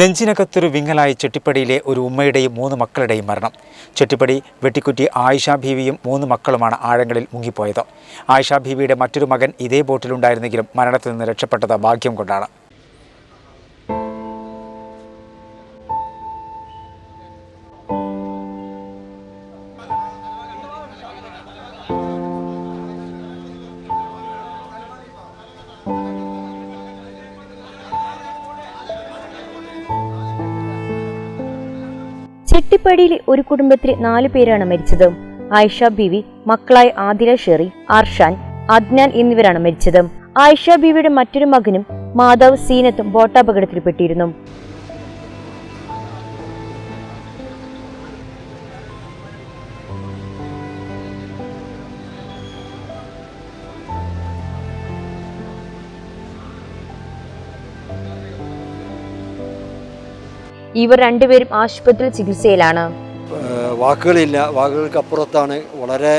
നെഞ്ചിനകത്തൊരു വിങ്ങലായി ചെട്ടിപ്പടിയിലെ ഒരു ഉമ്മയുടെയും മൂന്ന് മക്കളുടെയും മരണം. ചെട്ടിപ്പടി വെട്ടിക്കുറ്റി ആയിഷ ഭീവിയും മൂന്ന് മക്കളുമാണ് ആഴങ്ങളിൽ മുങ്ങിപ്പോയത്. ആയിഷ ഭീവിയുടെ മറ്റൊരു മകൻ ഇതേ ബോട്ടിലുണ്ടായിരുന്നെങ്കിലും മരണത്തിൽ നിന്ന് രക്ഷപ്പെട്ടത് ഭാഗ്യം കൊണ്ടാണ്. ചെട്ടിപ്പടിയിലെ ഒരു കുടുംബത്തിലെ നാലു പേരാണ് മരിച്ചത്. ആയിഷ ബിവി മക്കളായ ആദില ഷെറി അർഷാൻ അദ്നാൻ എന്നിവരാണ് മരിച്ചത്. ആയിഷ ബിവിയുടെ മറ്റൊരു മകനും മാതാവ് സീനത്തും ബോട്ടാപകടത്തിൽപ്പെട്ടിരുന്നു. ഇവർ രണ്ടുപേരും ആശുപത്രിയിൽ ചികിത്സയിലാണ്. വാക്കുകളില്ല. വാക്കുകൾക്ക് അപ്പുറത്താണ് വളരെ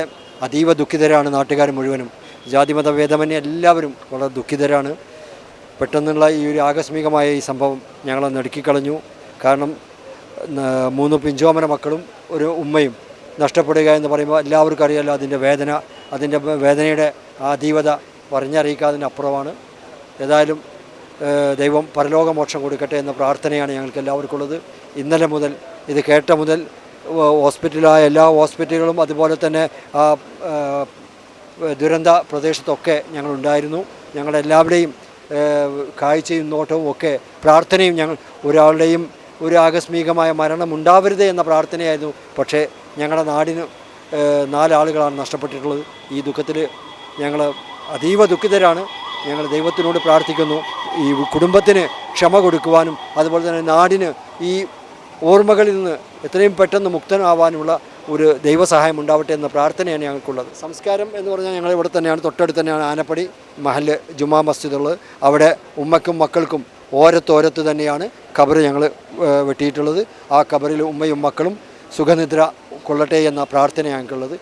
അതീവ ദുഃഖിതരാണ് നാട്ടുകാർ മുഴുവനും. ജാതിമത ഭേദമന്യേ എല്ലാവരും വളരെ ദുഃഖിതരാണ്. പെട്ടെന്നുള്ള ഈ ഒരു ആകസ്മികമായ ഈ സംഭവം ഞങ്ങളെ നടുക്കിക്കളഞ്ഞു. കാരണം മൂന്ന് പിഞ്ചോമന മക്കളും ഒരു ഉമ്മയും നഷ്ടപ്പെടുക എന്ന് പറയുമ്പോൾ എല്ലാവർക്കും അറിയാമല്ലോ അതിന്റെ വേദന അതിന്റെ വേദനയുടെ ആ അതീവത പറഞ്ഞറിയിക്കാതിന്റെ അപ്പുറമാണ്. ഏതായാലും ദൈവം പരലോകമോക്ഷം കൊടുക്കട്ടെ എന്ന പ്രാർത്ഥനയാണ് ഞങ്ങൾക്ക് എല്ലാവർക്കുള്ളത് ഇന്നലെ മുതൽ ഇത് കേട്ട മുതൽ ഹോസ്പിറ്റലായ എല്ലാ ഹോസ്പിറ്റലുകളും അതുപോലെ തന്നെ ആ ദുരന്ത പ്രദേശത്തൊക്കെ ഞങ്ങളുണ്ടായിരുന്നു. ഞങ്ങളെല്ലാവരുടെയും കാഴ്ചയും നോട്ടവും ഒക്കെ പ്രാർത്ഥനയും ഞങ്ങൾ ഒരാളുടെയും ഒരു ആകസ്മികമായ മരണം ഉണ്ടാവരുത് എന്ന പ്രാർത്ഥനയായിരുന്നു. പക്ഷേ ഞങ്ങളുടെ നാടിന് നാലാളുകളാണ് നഷ്ടപ്പെട്ടിട്ടുള്ളത്. ഈ ദുഃഖത്തിൽ ഞങ്ങൾ അതീവ ദുഃഖിതരാണ്. ഞങ്ങൾ ദൈവത്തിനോട് പ്രാർത്ഥിക്കുന്നു. ഈ കുടുംബത്തിന് ക്ഷമ കൊടുക്കുവാനും അതുപോലെ തന്നെ നാടിന് ഈ ഓർമ്മകളിൽ നിന്ന് എത്രയും പെട്ടെന്ന് മുക്തനാവാനുള്ള ഒരു ദൈവസഹായം ഉണ്ടാവട്ടെ എന്ന പ്രാർത്ഥനയാണ് ഞങ്ങൾക്കുള്ളത്. സംസ്കാരം എന്ന് പറഞ്ഞാൽ ഞങ്ങൾ ഇവിടെ തന്നെയാണ് തൊട്ടടുത്ത് തന്നെയാണ് ആനപ്പടി മഹൽ ജുമാ മസ്ജിദുള്ളത്. അവിടെ ഉമ്മക്കും മക്കൾക്കും ഓരത്തോരത്ത് തന്നെയാണ് ഖബർ ഞങ്ങൾ വെട്ടിയിട്ടുള്ളത്. ആ കബറിൽ ഉമ്മയും മക്കളും സുഖനിദ്ര കൊള്ളട്ടെ എന്ന പ്രാർത്ഥന ഞങ്ങൾക്കുള്ളത്.